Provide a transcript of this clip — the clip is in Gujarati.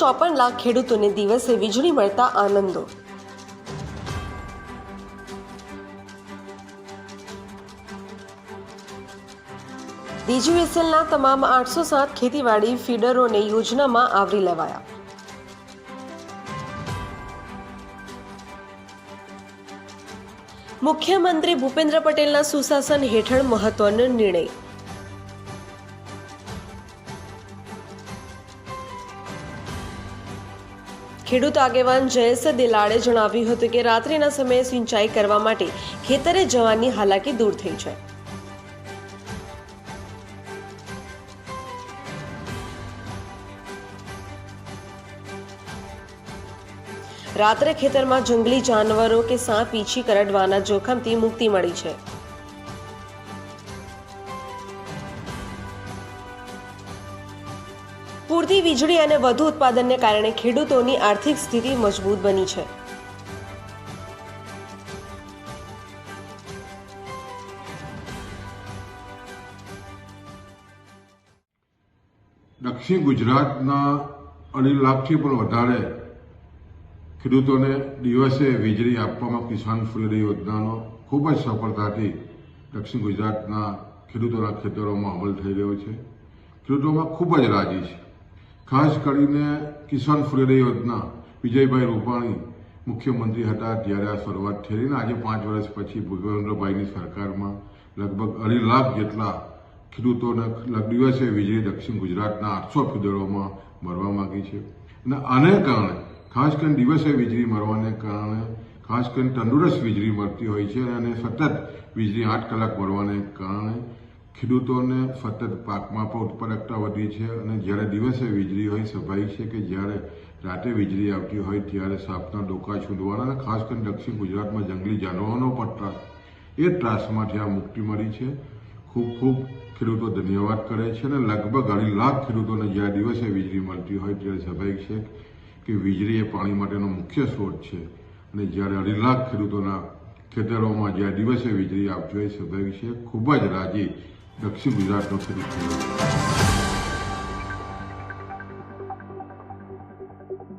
ચોપન લાખ ખેડૂતોને દિવસે વીજળી મળતા આનંદો. ડીજીવીએસએલના તમામ આઠસો સાત ખેતીવાડી ફીડરોને યોજનામાં આવરી લેવાયા. મુખ્યમંત્રી ભૂપેન્દ્ર પટેલના સુશાસન હેઠળ મહત્વનો નિર્ણય. ખેડૂત આગેવાન જયેશ દિલાડે જણાવ્યું હતું કે રાત્રિના સમયે સિંચાઈ કરવા માટે ખેતરે જવાની હાલાકી દૂર થઈ છે. રાત્રે ખેતરમાં જંગલી જાનવરો કે સાપ પીછી કરડવાના જોખમથી મુક્તિ મળી છે. પૂરતી વીજળી અને વધુ ઉત્પાદનને કારણે ખેડૂતોની આર્થિક સ્થિતિ મજબૂત બની છે. દક્ષિણ ગુજરાતના અઢી લાખથી પણ વધારે ખેડૂતોને દિવસે વીજળી આપવામાં કિસાન સૂર્યોદય યોજનાનો ખૂબ જ સફળતાથી દક્ષિણ ગુજરાતના ખેડૂતોના ખેતરોમાં અમલ થઈ રહ્યો છે. ખેડૂતોમાં ખૂબ જ રાજી છે. ખાસ કરીને કિસાન સૂર્યોદય યોજના, વિજયભાઈ રૂપાણી, મુખ્યમંત્રી હતા ત્યારે આ શરૂઆત થયેલી આજે પાંચ વર્ષ પછી ભૂપેન્દ્રભાઈની સરકારમાં લગભગ અઢી લાખ જેટલા ખેડૂતોને દિવસે વીજળી દક્ષિણ ગુજરાતના આઠસો ફીડરોમાં મળવા માંગી છે. અને આને કારણે, ખાસ કરીને દિવસે વીજળી મળવાને કારણે, ખાસ કરીને તંદુરસ્ત વીજળી મળતી હોય છે અને સતત વીજળી આઠ કલાક મળવાને કારણે ખેડૂતોને સતત પાકમાં પણ ઉત્પાદકતા વધી છે અને જ્યારે દિવસે વીજળી હોય, સ્વાભાવિક છે કે જ્યારે રાતે વીજળી આવતી હોય, ત્યારે સાપના ડોકા છૂંદવાના અને ખાસ કરીને દક્ષિણ ગુજરાતમાં જંગલી જાનવરોનો પણ ત્રાસ, એ ત્રાસમાંથી આ મુક્તિ મળી છે. ખૂબ ખૂબ ખેડૂતો ધન્યવાદ કરે છે અને લગભગ અઢી લાખ ખેડૂતોને જ્યારે દિવસે વીજળી મળતી હોય, ત્યારે સ્વાભાવિક છે કે વીજળી એ પાણી માટેનો મુખ્ય સ્ત્રોત છે. અને જ્યારે અઢી લાખ ખેડૂતોના ખેતરોમાં જ્યાં દિવસે વીજળી આવતી હોય, સ્વાભાવિક છે, ખૂબ જ રાજી દક્ષિણ ગુજરાતનો ખેડૂત થયો છે